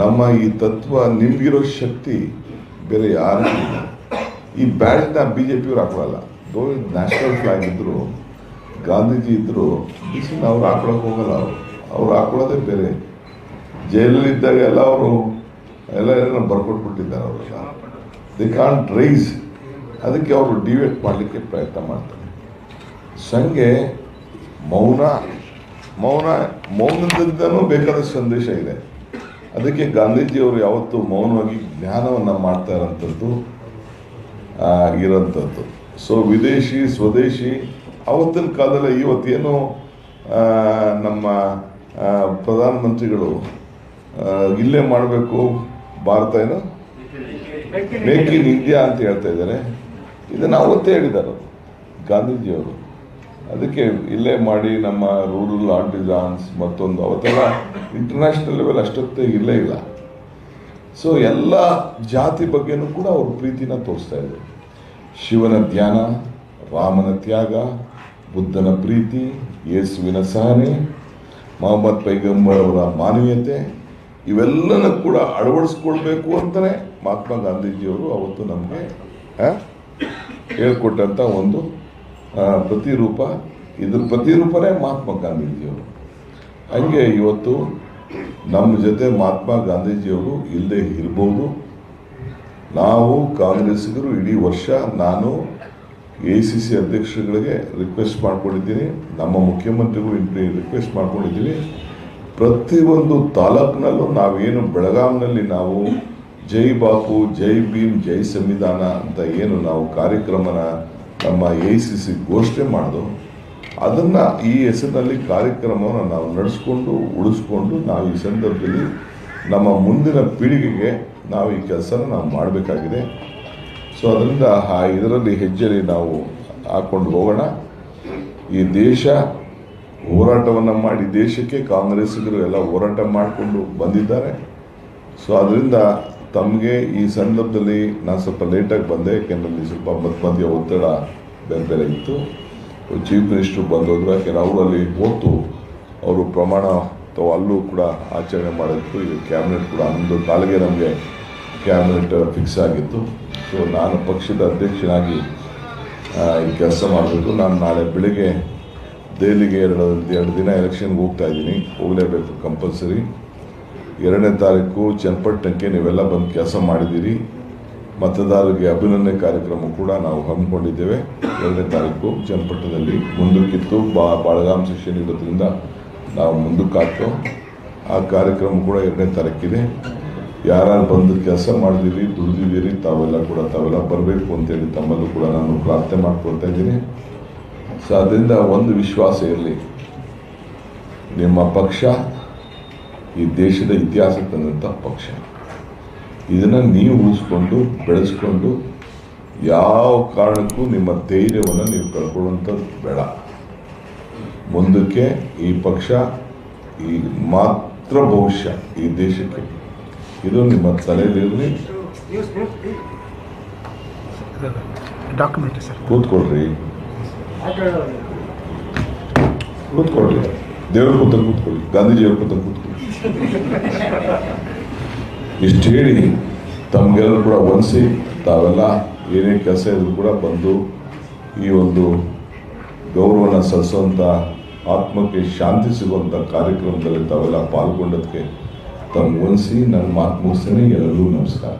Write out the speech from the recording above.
ನಮ್ಮ ಈ ತತ್ವ ನಿಮ್ಗಿರೋ ಶಕ್ತಿ ಬೇರೆ ಯಾರು ಈ ಬ್ಯಾಡ್ನ ಬಿ ಜೆ ಪಿಯವ್ರು ಹಾಕೊಳ್ಳಲ್ಲ ದೋ ನ್ಯಾಷನಲ್ ಫ್ಲಾಗ್ ಇದ್ರು, ಗಾಂಧೀಜಿ ಇದ್ರು ಬಿಸಿನ ಅವ್ರು ಹಾಕೊಳಕ್ಕೆ ಹೋಗಲ್ಲ ಅವರು. ಅವ್ರು ಹಾಕೊಳ್ಳೋದೇ ಬೇರೆ. ಜೈಲಲ್ಲಿ ಇದ್ದಾಗ ಎಲ್ಲ ಅವರು, ಎಲ್ಲ ಏನೋ ಬರ್ಕೊಟ್ಬಿಟ್ಟಿದ್ದಾರೆ ಅವರೆಲ್ಲ ದಿ ಕಾಂಟ್ ರೈಸ್ ಅದಕ್ಕೆ ಅವರು ಡಿವೇಟ್ ಮಾಡಲಿಕ್ಕೆ ಪ್ರಯತ್ನ ಮಾಡ್ತಾರೆ. ಸಂಘೆ ಮೌನ ಮೌನ, ಮೌನದಿಂದನೂ ಬೇಕಾದ ಸಂದೇಶ ಇದೆ. ಅದಕ್ಕೆ ಗಾಂಧೀಜಿಯವರು ಯಾವತ್ತು ಮೌನವಾಗಿ ಜ್ಞಾನವನ್ನು ಮಾಡ್ತಾ ಇರೋಂಥದ್ದು ಇರೋಂಥದ್ದು. ಸೊ ವಿದೇಶಿ, ಸ್ವದೇಶಿ ಅವತ್ತಿನ ಕಾಲದಲ್ಲಿ ಇವತ್ತೇನು ನಮ್ಮ ಪ್ರಧಾನಮಂತ್ರಿಗಳು ಇಲ್ಲೇ ಮಾಡಬೇಕು, ಭಾರತ ಏನು? ಮೇಕ್ ಇನ್ ಇಂಡಿಯಾ ಅಂತ ಹೇಳ್ತಾ ಇದ್ದಾರೆ. ಇದನ್ನು ಅವತ್ತೇ ಹೇಳಿದ್ದಾರೆ ಗಾಂಧೀಜಿಯವರು. ಅದಕ್ಕೆ ಇಲ್ಲೇ ಮಾಡಿ ನಮ್ಮ ರೂರಲ್ ಆರ್ಟಿಸಾನ್ಸ್ ಮತ್ತೊಂದು ಅವತ್ತೆಲ್ಲ ಇಂಟರ್ನ್ಯಾಷನಲ್ ಲೆವೆಲ್ ಅಷ್ಟೊತ್ತೇ ಇಲ್ಲೇ ಇಲ್ಲ. ಸೊ ಎಲ್ಲ ಜಾತಿ ಬಗ್ಗೆನೂ ಕೂಡ ಅವರು ಪ್ರೀತಿನ ತೋರಿಸ್ತಾ ಇದ್ರು. ಶಿವನ ಧ್ಯಾನ, ರಾಮನ ತ್ಯಾಗ, ಬುದ್ಧನ ಪ್ರೀತಿ, ಯೇಸುವಿನ ಸಹನೆ, ಮೊಹಮ್ಮದ್ ಪೈಗಂಬರ್ ಅವರ ಮಾನವೀಯತೆ, ಇವೆಲ್ಲನ ಕೂಡ ಅಳವಡಿಸ್ಕೊಳ್ಬೇಕು ಅಂತಲೇ ಮಹಾತ್ಮ ಗಾಂಧೀಜಿಯವರು ಅವತ್ತು ನಮಗೆ ಹೇಳ್ಕೊಟ್ಟಂಥ ಒಂದು ಪ್ರತಿರೂಪ, ಇದ್ರ ಪ್ರತಿರೂಪನೇ ಮಹಾತ್ಮ ಗಾಂಧೀಜಿಯವರು. ಹಂಗೆ ಇವತ್ತು ನಮ್ಮ ಜೊತೆ ಮಹಾತ್ಮ ಗಾಂಧೀಜಿಯವರು ಇಲ್ಲದೆ ಇರ್ಬೋದು. ನಾವು ಕಾಂಗ್ರೆಸ್ಸಿಗರು ಇಡೀ ವರ್ಷ ನಾನು ಎ ಸಿ ಸಿ ಅಧ್ಯಕ್ಷರುಗಳಿಗೆ ರಿಕ್ವೆಸ್ಟ್ ಮಾಡ್ಕೊಂಡಿದ್ದೀನಿ. ನಮ್ಮ ಮುಖ್ಯಮಂತ್ರಿಗಳು ರಿಕ್ವೆಸ್ಟ್ ಮಾಡ್ಕೊಂಡಿದ್ದೀವಿ ಪ್ರತಿಯೊಂದು ತಾಲೂಕಿನಲ್ಲೂ ನಾವೇನು ಬೆಳಗಾಂನಲ್ಲಿ ನಾವು ಜೈ ಬಾಪು, ಜೈ ಭೀಮ್, ಜೈ ಸಂವಿಧಾನ ಅಂತ ಏನು ನಾವು ಕಾರ್ಯಕ್ರಮನ ನಮ್ಮ ಎ ಸಿ ಸಿ ಘೋಷಣೆ ಮಾಡೋದು ಅದನ್ನು ಈ ಹೆಸರಿನಲ್ಲಿ ಕಾರ್ಯಕ್ರಮವನ್ನು ನಾವು ನಡೆಸ್ಕೊಂಡು, ಉಳಿಸ್ಕೊಂಡು ನಾವು ಈ ಸಂದರ್ಭದಲ್ಲಿ ನಮ್ಮ ಮುಂದಿನ ಪೀಳಿಗೆಗೆ ನಾವು ಈ ಕೆಲಸನ ನಾವು ಮಾಡಬೇಕಾಗಿದೆ. ಸೊ ಅದರಿಂದ ಆ ಇದರಲ್ಲಿ ಹೆಜ್ಜೆಯಲ್ಲಿ ನಾವು ಹಾಕ್ಕೊಂಡು ಹೋಗೋಣ. ಈ ದೇಶ ಹೋರಾಟವನ್ನು ಮಾಡಿ ದೇಶಕ್ಕೆ ಕಾಂಗ್ರೆಸ್ಸಿಗರು ಎಲ್ಲ ಹೋರಾಟ ಮಾಡಿಕೊಂಡು ಬಂದಿದ್ದಾರೆ. ಸೊ ಅದರಿಂದ ತಮಗೆ ಈ ಸಂದರ್ಭದಲ್ಲಿ ನಾನು ಸ್ವಲ್ಪ ಲೇಟಾಗಿ ಬಂದೆ, ಯಾಕೆಂದ್ರೆ ಅಲ್ಲಿ ಸ್ವಲ್ಪ ಮಧ್ಯ ಮಧ್ಯ ಒತ್ತಡ ಬೇರೆ ಬೇರೆ ಇತ್ತು. ಚೀಫ್ ಮಿನಿಸ್ಟ್ರು ಬಂದೋದ್ರು ಯಾಕೆಂದ್ರೆ ಅಲ್ಲಿ ಓತು ಅವರು ಪ್ರಮಾಣ ಅಥವಾ ಅಲ್ಲೂ ಕೂಡ ಆಚರಣೆ ಮಾಡಿದ್ರು. ಈ ಕ್ಯಾಬಿನೆಟ್ ಕೂಡ ಅಂದು ಕಾಲಿಗೆ ನಮಗೆ ಕ್ಯಾಬಿನೆಟ್ ಫಿಕ್ಸ್ ಆಗಿತ್ತು. ಸೊ ನಾನು ಪಕ್ಷದ ಅಧ್ಯಕ್ಷನಾಗಿ ಈ ಕೆಲಸ ಮಾಡಬೇಕು. ನಾನು ನಾಳೆ ಬೆಳಿಗ್ಗೆ, ದೆಹಲಿಗೆ ಎರಡು ಎರಡು ದಿನ ಎಲೆಕ್ಷನ್ಗೆ ಹೋಗ್ತಾ ಇದ್ದೀನಿ. ಹೋಗಲೇಬೇಕು ಕಂಪಲ್ಸರಿ ಎರಡನೇ ತಾರೀಕು ಚನ್ನಪಟ್ಟಣಕ್ಕೆ ನೀವೆಲ್ಲ ಬಂದು ಕೆಲಸ ಮಾಡಿದ್ದೀರಿ. ಮತದಾರರಿಗೆ ಅಭಿನಂದನೆ ಕಾರ್ಯಕ್ರಮ ಕೂಡ ನಾವು ಹಮ್ಮಿಕೊಂಡಿದ್ದೇವೆ. ಎರಡನೇ ತಾರೀಕು ಚನ್ನಪಟ್ಟಣದಲ್ಲಿ ಮುಂದಕ್ಕಿತ್ತು. ಬಾ ಬಾಳಗಾಮ್ ಸೆಷನ್ ಇರೋದ್ರಿಂದ ನಾವು ಮುಂದಕ್ಕೆ ಹಾಕ್ತೋ ಆ ಕಾರ್ಯಕ್ರಮ ಕೂಡ ಎರಡನೇ ತಾರೀಕಿದೆ. ಯಾರು ಬಂದು ಕೆಲಸ ಮಾಡಿದ್ದೀರಿ, ದುಡಿದಿದ್ದೀರಿ, ತಾವೆಲ್ಲ ಕೂಡ ತಾವೆಲ್ಲ ಬರಬೇಕು ಅಂತೇಳಿ ತಮ್ಮಲ್ಲೂ ಕೂಡ ನಾನು ಪ್ರಾರ್ಥನೆ ಮಾಡ್ಕೊಳ್ತಾ ಇದ್ದೀನಿ. ಸೊ, ಅದರಿಂದ ಒಂದು ವಿಶ್ವಾಸ ಇರಲಿ. ನಿಮ್ಮ ಪಕ್ಷ ಈ ದೇಶದ ಇತಿಹಾಸ ತಂದಂಥ ಪಕ್ಷ. ಇದನ್ನು ನೀವು ಉಳಿಸ್ಕೊಂಡು ಬೆಳೆಸ್ಕೊಂಡು ಯಾವ ಕಾರಣಕ್ಕೂ ನಿಮ್ಮ ಧೈರ್ಯವನ್ನು ನೀವು ಕಳ್ಕೊಳ್ಳುವಂಥದ್ದು ಬೇಡ. ಮುಂದಕ್ಕೆ ಈ ಪಕ್ಷ ಈ ಮಾತ್ರ ಭವಿಷ್ಯ ಈ ದೇಶಕ್ಕೆ. ಇದು ನಿಮ್ಮ ತಲೆಯಲ್ಲಿರಲಿ ಡಾಕ್ಯುಮೆಂಟ್ ಸರ್ ಕೂತ್ಕೊಳ್ರಿ. ಕೂತ್ಕೊಳ್ರಿ. ದೇವ್ರ ಕೂತ ಕೂತ್ಕೊಳ್ಳಿ ಗಾಂಧೀಜಿಯವ್ರ ಕೂತ ಕೂತ್ಕೊಳ್ಳಿ ಇಷ್ಟು ಹೇಳಿ, ತಮಗೆಲ್ಲರೂ ಕೂಡ ಒನ್ಸಿ, ತಾವೆಲ್ಲ ಏನೇ ಕೆಲಸ ಇದ್ರು ಕೂಡ ಬಂದು ಈ ಒಂದು ಗೌರವನ ಸಲ್ಲಿಸುವಂಥ ಆತ್ಮಕ್ಕೆ ಶಾಂತಿ ಸಿಗುವಂಥ ಕಾರ್ಯಕ್ರಮದಲ್ಲಿ ತಾವೆಲ್ಲ ಪಾಲ್ಗೊಂಡದಕ್ಕೆ ತಮ್ಮ ಒಂದಿಸಿ ನನ್ನ ಮಾತು ಮುಗಿಸ್ತೇನೆ. ಎಲ್ಲರಿಗೂ ನಮಸ್ಕಾರ.